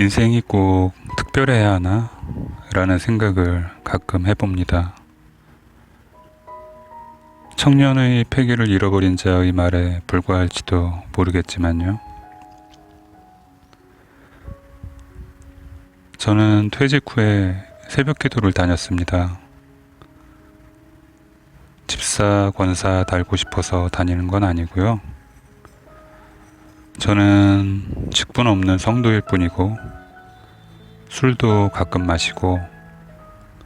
인생이 꼭 특별해야 하나? 라는 생각을 가끔 해봅니다. 청년의 패기를 잃어버린 자의 말에 불과할지도 모르겠지만요. 저는 퇴직 후에 새벽 기도를 다녔습니다. 집사, 권사 달고 싶어서 다니는 건 아니고요. 저는 직분 없는 성도일 뿐이고, 술도 가끔 마시고,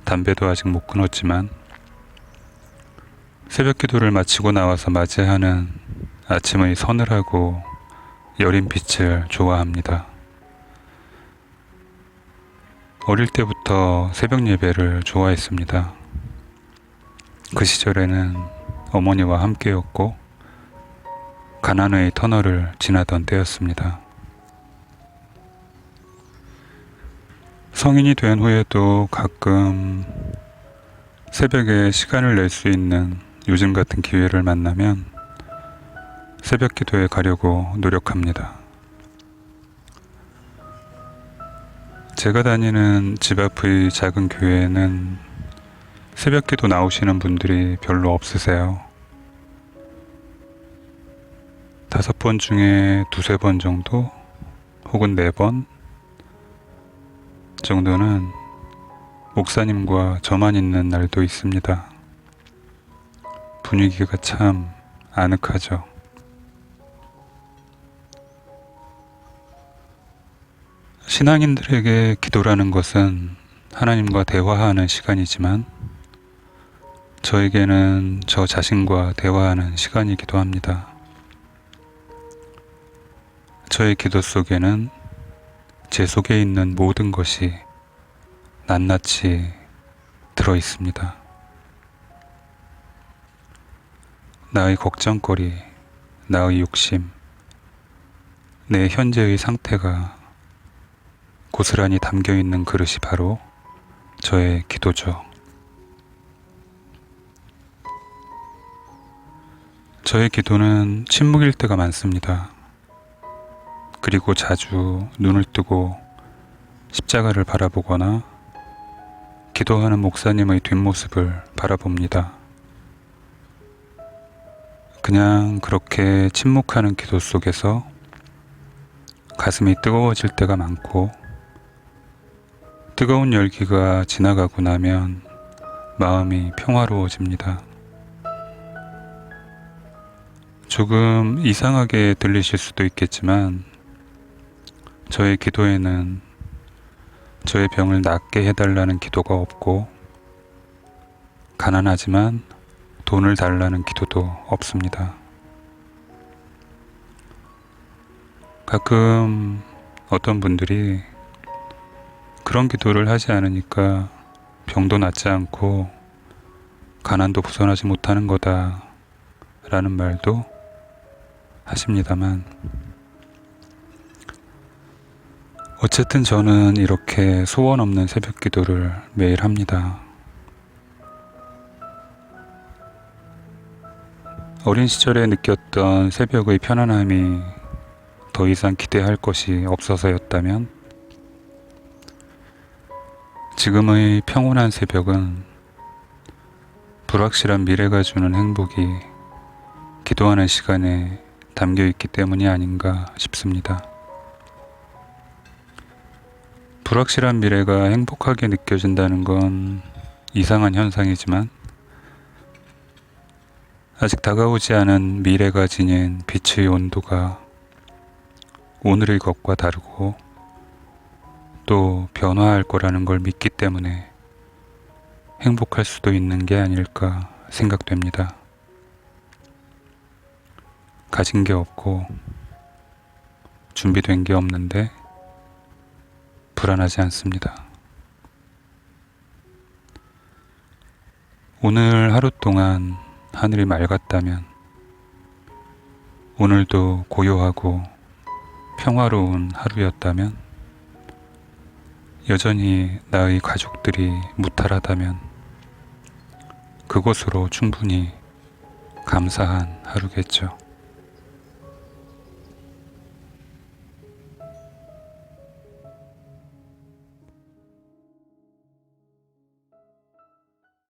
담배도 아직 못 끊었지만, 새벽 기도를 마치고 나와서 맞이하는 아침의 서늘하고 여린 빛을 좋아합니다. 어릴 때부터 새벽 예배를 좋아했습니다. 그 시절에는 어머니와 함께였고, 가난의 터널을 지나던 때였습니다. 성인이 된 후에도 가끔 새벽에 시간을 낼 수 있는 요즘 같은 기회를 만나면 새벽 기도에 가려고 노력합니다. 제가 다니는 집 앞의 작은 교회에는 새벽 기도 나오시는 분들이 별로 없으세요. 다섯 번 중에 두세 번 정도 혹은 네 번 정도는 목사님과 저만 있는 날도 있습니다. 분위기가 참 아늑하죠. 신앙인들에게 기도라는 것은 하나님과 대화하는 시간이지만 저에게는 저 자신과 대화하는 시간이기도 합니다. 저의 기도 속에는 제 속에 있는 모든 것이 낱낱이 들어 있습니다. 나의 걱정거리, 나의 욕심, 내 현재의 상태가 고스란히 담겨 있는 그릇이 바로 저의 기도죠. 저의 기도는 침묵일 때가 많습니다. 그리고 자주 눈을 뜨고 십자가를 바라보거나 기도하는 목사님의 뒷모습을 바라봅니다. 그냥 그렇게 침묵하는 기도 속에서 가슴이 뜨거워질 때가 많고 뜨거운 열기가 지나가고 나면 마음이 평화로워집니다. 조금 이상하게 들리실 수도 있겠지만 저의 기도에는 저의 병을 낫게 해달라는 기도가 없고 가난하지만 돈을 달라는 기도도 없습니다. 가끔 어떤 분들이 그런 기도를 하지 않으니까 병도 낫지 않고 가난도 벗어나지 못하는 거다 라는 말도 하십니다만 어쨌든 저는 이렇게 소원 없는 새벽 기도를 매일 합니다. 어린 시절에 느꼈던 새벽의 편안함이 더 이상 기대할 것이 없어서였다면 지금의 평온한 새벽은 불확실한 미래가 주는 행복이 기도하는 시간에 담겨 있기 때문이 아닌가 싶습니다. 불확실한 미래가 행복하게 느껴진다는 건 이상한 현상이지만 아직 다가오지 않은 미래가 지닌 빛의 온도가 오늘의 것과 다르고 또 변화할 거라는 걸 믿기 때문에 행복할 수도 있는 게 아닐까 생각됩니다. 가진 게 없고 준비된 게 없는데 불안하지 않습니다. 오늘 하루 동안 하늘이 맑았다면 오늘도 고요하고 평화로운 하루였다면 여전히 나의 가족들이 무탈하다면 그것으로 충분히 감사한 하루겠죠.